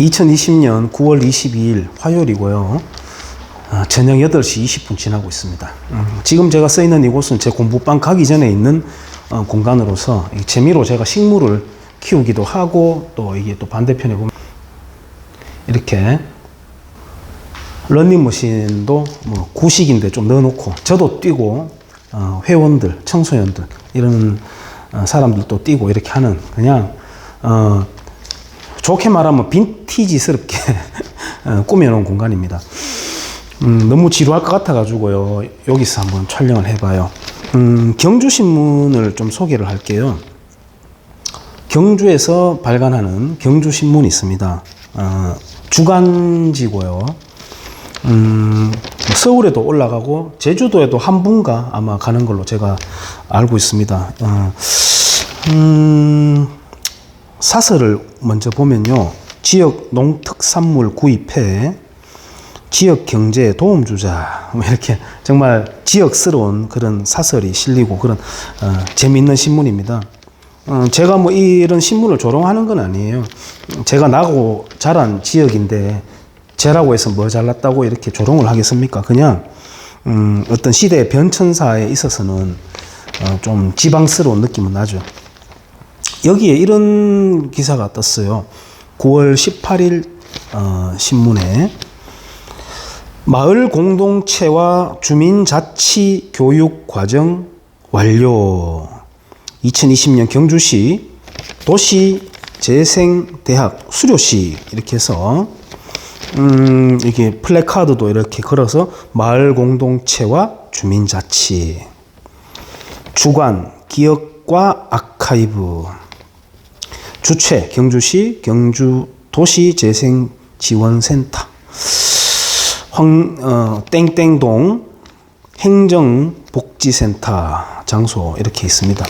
2020년 9월 22일 화요일이고요. 어, 저녁 8시 20분 지나고 있습니다. 음, 지금 제가 써 있는 이곳은 제 공부방 가기 전에 있는 어, 공간으로서 이 재미로 제가 식물을 키우기도 하고 또 이게 또 반대편에 보면 이렇게 런닝머신도 뭐 구식인데 좀 넣어놓고 저도 뛰고 어, 회원들, 청소년들 이런 어, 사람들도 뛰고 이렇게 하는 그냥 어, 좋게 말하면 빈티지스럽게 어, 꾸며놓은 공간입니다. 음, 너무 지루할 것 같아가지고요. 여기서 한번 촬영을 해봐요. 음, 경주신문을 좀 소개를 할게요. 경주에서 발간하는 경주신문이 있습니다. 어, 주간지고요. 음, 뭐 서울에도 올라가고 제주도에도 한 분가 아마 가는 걸로 제가 알고 있습니다. 어, 음, 사설을 먼저 보면요. 지역 농특산물 구입해 지역 경제에 도움 주자. 뭐 이렇게 정말 지역스러운 그런 사설이 실리고 그런 어, 재미있는 신문입니다. 어, 제가 뭐 이런 신문을 조롱하는 건 아니에요. 제가 나고 자란 지역인데 쟤라고 해서 뭐 잘났다고 이렇게 조롱을 하겠습니까? 그냥 음, 어떤 시대의 변천사에 있어서는 어, 좀 지방스러운 느낌은 나죠. 여기에 이런 기사가 떴어요. 9월 18일 어, 신문에 마을 공동체와 주민자치 교육 과정 완료. 2020년 경주시 도시재생대학 수료시 이렇게 해서 음, 이렇게 플래카드도 이렇게 걸어서 마을 공동체와 주민자치 주관 기억과 아카이브 주최 경주시 경주 도시재생지원센터 황, 어, 땡땡동 행정복지센터 장소 이렇게 있습니다.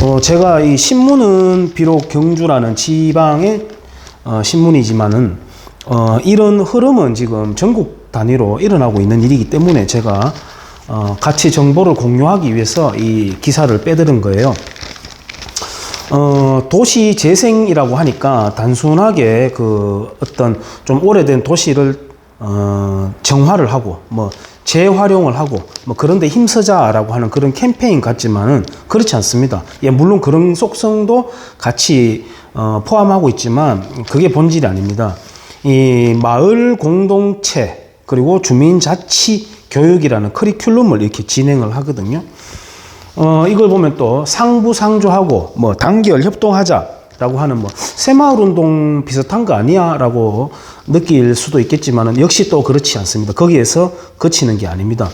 어, 제가 이 신문은 비록 경주라는 지방의 어, 신문이지만은 어, 이런 흐름은 지금 전국 단위로 일어나고 있는 일이기 때문에 제가 어, 같이 정보를 공유하기 위해서 이 기사를 빼드린 거예요. 어, 도시 재생이라고 하니까 단순하게 그 어떤 좀 오래된 도시를 어, 정화를 하고 뭐 재활용을 하고 뭐 그런데 힘쓰자라고 하는 그런 캠페인 같지만은 그렇지 않습니다. 예, 물론 그런 속성도 같이 어, 포함하고 있지만 그게 본질이 아닙니다. 이 마을 공동체 그리고 주민자치 교육이라는 커리큘럼을 이렇게 진행을 하거든요. 어, 이걸 보면 또 상부상조하고 뭐 단결 협동하자 라고 하는 뭐 새마을 운동 비슷한 거 아니야라고 느낄 수도 있겠지만은 역시 또 그렇지 않습니다. 거기에서 그치는 게 아닙니다.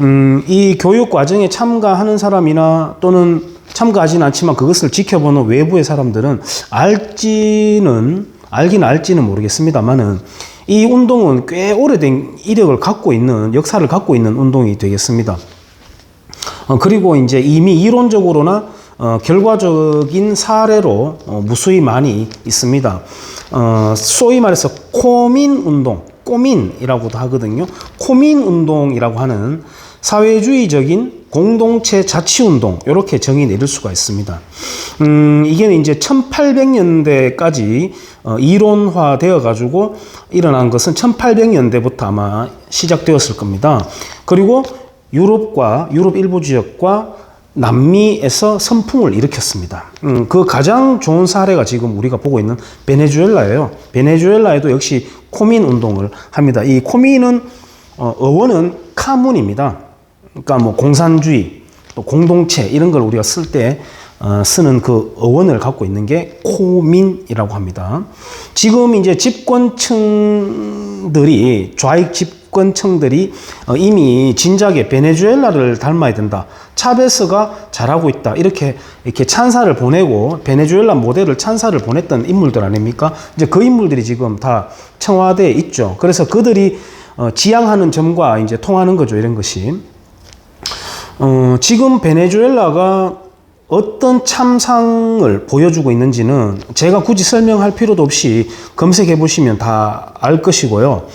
음, 이 교육 과정에 참가하는 사람이나 또는 참가하지는 않지만 그것을 지켜보는 외부의 사람들은 알지는 알긴 알지는 모르겠습니다만은 이 운동은 꽤 오래된 이력을 갖고 있는 역사를 갖고 있는 운동이 되겠습니다. 어, 그리고 이제 이미 이론적으로나 어, 결과적인 사례로 어, 무수히 많이 있습니다. 어, 소위 말해서 코민 운동, 꼬민이라고도 하거든요. 코민 운동이라고 하는 사회주의적인 공동체 자치 운동 이렇게 정의 내릴 수가 있습니다. 음, 이게 이제 1800년대까지 어, 이론화되어 가지고 일어난 것은 1800년대부터 아마 시작되었을 겁니다. 그리고 유럽과 유럽 일부 지역과 남미에서 선풍을 일으켰습니다. 음, 그 가장 좋은 사례가 지금 우리가 보고 있는 베네수엘라예요. 베네수엘라에도 역시 코민 운동을 합니다. 이 코민은 어, 어원은 카문입니다. 그러니까 뭐 공산주의, 또 공동체 이런 걸 우리가 쓸때 어, 쓰는 그 어원을 갖고 있는 게 코민이라고 합니다. 지금 이제 집권층들이 좌익 집 권층들이 어, 이미 진작에 베네수엘라를 닮아야 된다. 차베스가 잘하고 있다. 이렇게 이렇게 찬사를 보내고 베네수엘라 모델을 찬사를 보냈던 인물들 아닙니까? 이제 그 인물들이 지금 다 청와대에 있죠. 그래서 그들이 어, 지향하는 점과 이제 통하는 거죠. 이런 것이. 어, 지금 베네수엘라가 어떤 참상을 보여주고 있는지는 제가 굳이 설명할 필요도 없이 검색해 보시면 다 알 것이고요.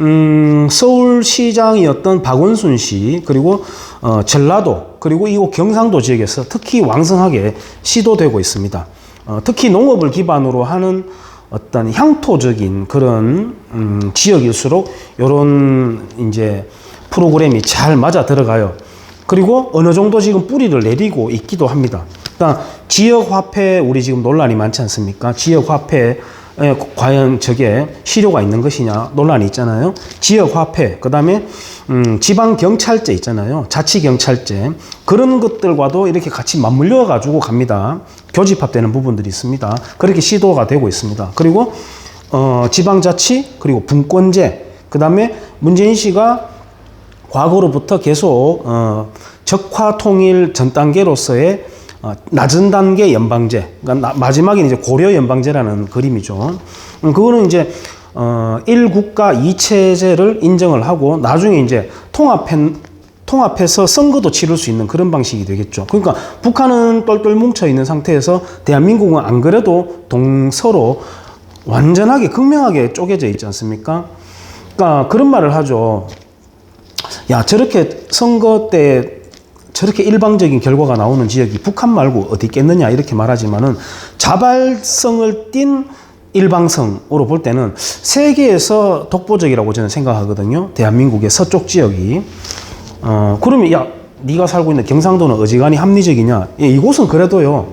음, 서울시장이었던 박원순 씨, 그리고 어, 전라도, 그리고 이곳 경상도 지역에서 특히 왕성하게 시도되고 있습니다. 어, 특히 농업을 기반으로 하는 어떤 향토적인 그런 음, 지역일수록 이런 이제 프로그램이 잘 맞아 들어가요. 그리고 어느 정도 지금 뿌리를 내리고 있기도 합니다. 그러니까 지역 화폐 우리 지금 논란이 많지 않습니까? 지역 화폐에 과연 저게 실효가 있는 것이냐 논란이 있잖아요. 지역 화폐 그 다음에 음, 지방 경찰제 있잖아요. 자치 경찰제 그런 것들과도 이렇게 같이 맞물려 가지고 갑니다. 교집합되는 부분들이 있습니다. 그렇게 시도가 되고 있습니다. 그리고 어, 지방자치 그리고 분권제 그 다음에 문재인 씨가 과거로부터 계속 어, 적화 통일 전 단계로서의 어, 낮은 단계 연방제, 그러니까 나- 마지막에 이제 고려 연방제라는 그림이죠. 음, 그거는 이제 어, 1국가 2체제를 인정을 하고 나중에 이제 통합해 통합해서 선거도 치를 수 있는 그런 방식이 되겠죠. 그러니까 북한은 똘똘 뭉쳐 있는 상태에서 대한민국은 안 그래도 동서로 완전하게 극명하게 쪼개져 있지 않습니까? 그러니까 그런 말을 하죠. 야 저렇게 선거 때 저렇게 일방적인 결과가 나오는 지역이 북한 말고 어디 있겠느냐 이렇게 말하지만은 자발성을 띤 일방성으로 볼 때는 세계에서 독보적이라고 저는 생각하거든요. 대한민국의 서쪽 지역이 어 그러면 야 네가 살고 있는 경상도는 어지간히 합리적이냐? 예, 이곳은 그래도요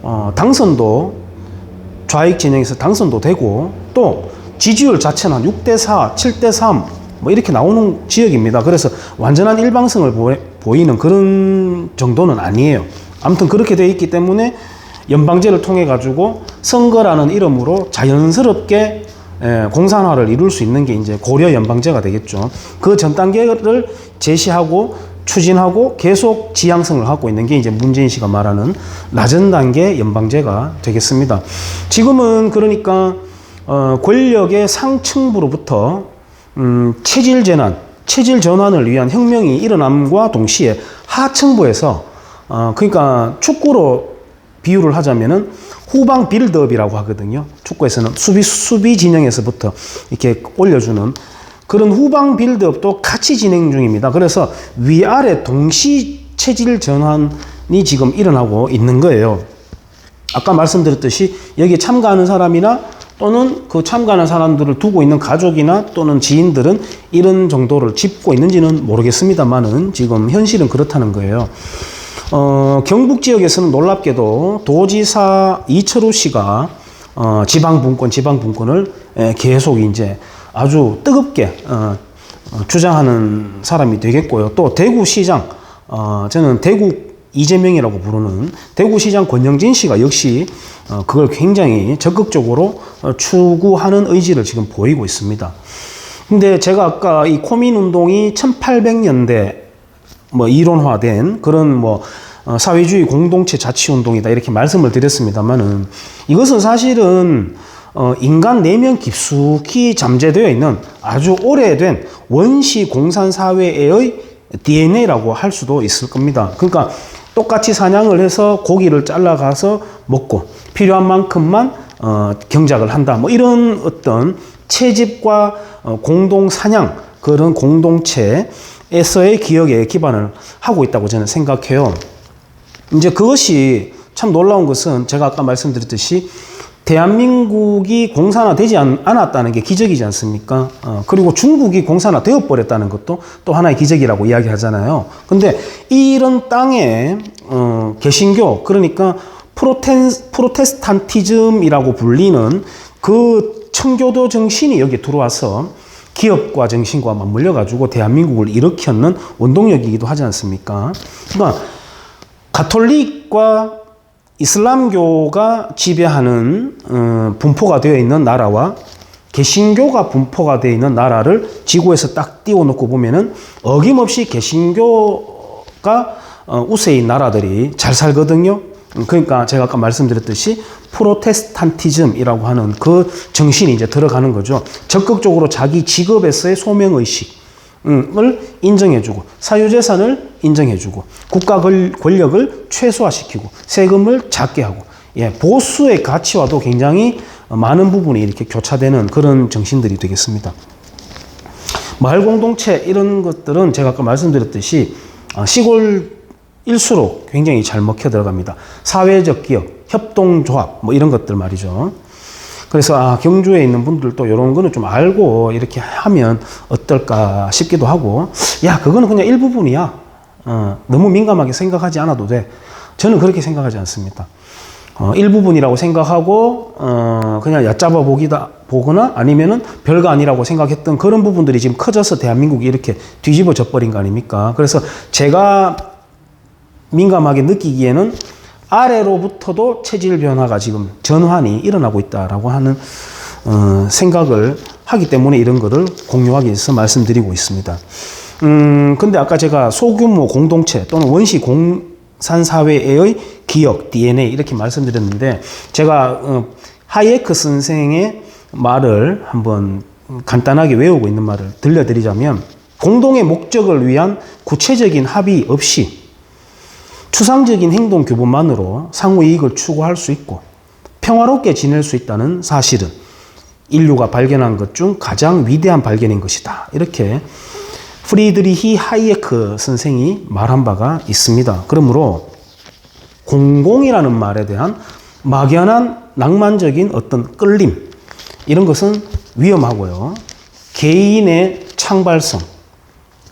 어, 당선도 좌익 진영에서 당선도 되고 또 지지율 자체는 한 6대 4, 7대 3 뭐 이렇게 나오는 지역입니다. 그래서 완전한 일방성을 보, 보이는 그런 정도는 아니에요. 아무튼 그렇게 돼 있기 때문에 연방제를 통해 가지고 선거라는 이름으로 자연스럽게 예, 공산화를 이룰 수 있는 게 이제 고려 연방제가 되겠죠. 그 전 단계를 제시하고 추진하고 계속 지향성을 갖고 있는 게 이제 문재인 씨가 말하는 낮은 단계 연방제가 되겠습니다. 지금은 그러니까 어, 권력의 상층부로부터 음, 체질 전환, 체질 전환을 위한 혁명이 일어남과 동시에 하층부에서 어, 그러니까 축구로 비유를 하자면은 후방 빌드업이라고 하거든요. 축구에서는 수비 수비 진영에서부터 이렇게 올려주는 그런 후방 빌드업도 같이 진행 중입니다. 그래서 위아래 동시 체질 전환이 지금 일어나고 있는 거예요. 아까 말씀드렸듯이 여기에 참가하는 사람이나 또는 그 참가하는 사람들을 두고 있는 가족이나 또는 지인들은 이런 정도를 짚고 있는지는 모르겠습니다만은 지금 현실은 그렇다는 거예요. 어, 경북 지역에서는 놀랍게도 도지사 이철우 씨가 어, 지방분권, 지방분권을 에, 계속 이제 아주 뜨겁게 어, 어, 주장하는 사람이 되겠고요. 또 대구시장, 어, 저는 대구 이재명이라고 부르는 대구시장 권영진 씨가 역시 어, 그걸 굉장히 적극적으로 어, 추구하는 의지를 지금 보이고 있습니다. 근데 제가 아까 이 코민 운동이 1800년대 뭐 이론화된 그런 뭐 어, 사회주의 공동체 자치 운동이다 이렇게 말씀을 드렸습니다만은 이것은 사실은 어, 인간 내면 깊숙이 잠재되어 있는 아주 오래된 원시 공산 사회의 DNA라고 할 수도 있을 겁니다. 그러니까 똑같이 사냥을 해서 고기를 잘라가서 먹고 필요한 만큼만 어, 경작을 한다. 뭐 이런 어떤 채집과 어, 공동 사냥 그런 공동체에서의 기억에 기반을 하고 있다고 저는 생각해요. 이제 그것이 참 놀라운 것은 제가 아까 말씀드렸듯이 대한민국이 공산화되지 않, 않았다는 게 기적이지 않습니까? 어, 그리고 중국이 공산화되어 버렸다는 것도 또 하나의 기적이라고 이야기하잖아요. 근데 이런 땅에 어, 개신교 그러니까 프로텐, 프로테스탄티즘이라고 불리는 그 청교도 정신이 여기에 들어와서 기업과 정신과 맞물려 가지고 대한민국을 일으켰는 원동력이기도 하지 않습니까? 그러니까 가톨릭과 이슬람교가 지배하는 어, 분포가 되어 있는 나라와 개신교가 분포가 되어 있는 나라를 지구에서 딱 띄워놓고 보면은 어김없이 개신교가 어, 우세인 나라들이 잘 살거든요. 음, 그러니까 제가 아까 말씀드렸듯이 프로테스탄티즘이라고 하는 그 정신이 이제 들어가는 거죠. 적극적으로 자기 직업에서의 소명의식, 을 인정해주고 사유재산을 인정해주고 국가 권- 권력을 최소화시키고 세금을 작게 하고 예, 보수의 가치와도 굉장히 많은 부분이 이렇게 교차되는 그런 정신들이 되겠습니다. 마을 공동체 이런 것들은 제가 아까 말씀드렸듯이 아, 시골일수록 굉장히 잘 먹혀 들어갑니다. 사회적 기업, 협동조합 뭐 이런 것들 말이죠. 그래서 아, 경주에 있는 분들도 이런 거는 좀 알고 이렇게 하면 어떨까 싶기도 하고, 야, 그거는 그냥 일부분이야. 어, 너무 민감하게 생각하지 않아도 돼. 저는 그렇게 생각하지 않습니다. 어, 일부분이라고 생각하고, 어, 그냥 얕잡아 보기다, 보거나 아니면은 별거 아니라고 생각했던 그런 부분들이 지금 커져서 대한민국이 이렇게 뒤집어져 버린 거 아닙니까? 그래서 제가 민감하게 느끼기에는 아래로부터도 체질 변화가 지금 전환이 일어나고 있다라고 하는 어, 생각을 하기 때문에 이런 거를 공유하기 위해서 말씀드리고 있습니다. 음, 근데 아까 제가 소규모 공동체 또는 원시 공산 사회의 기억, DNA 이렇게 말씀드렸는데 제가 어, 하이에크 선생의 말을 한번 간단하게 외우고 있는 말을 들려드리자면 공동의 목적을 위한 구체적인 합의 없이 추상적인 행동 교본만으로 상호 이익을 추구할 수 있고 평화롭게 지낼 수 있다는 사실은 인류가 발견한 것 중 가장 위대한 발견인 것이다. 이렇게 프리드리히 하이에크 선생이 말한 바가 있습니다. 그러므로 공공이라는 말에 대한 막연한 낭만적인 어떤 끌림 이런 것은 위험하고요. 개인의 창발성,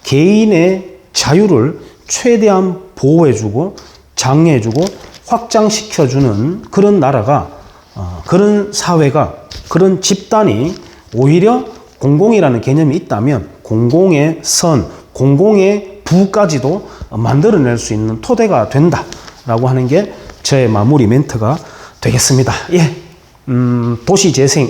개인의 자유를 최대한 보호해주고 장려해주고 확장시켜주는 그런 나라가 어, 그런 사회가 그런 집단이 오히려 공공이라는 개념이 있다면 공공의 선, 공공의 부까지도 만들어낼 수 있는 토대가 된다라고 하는 게 저의 마무리 멘트가 되겠습니다. 예, 음, 도시 재생,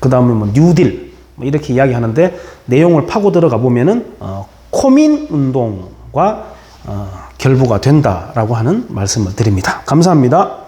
그 다음에 뭐 뉴딜 뭐 이렇게 이야기하는데 내용을 파고 들어가 보면은 어, 코민 운동 과 어, 결부가 된다라고 하는 말씀을 드립니다. 감사합니다.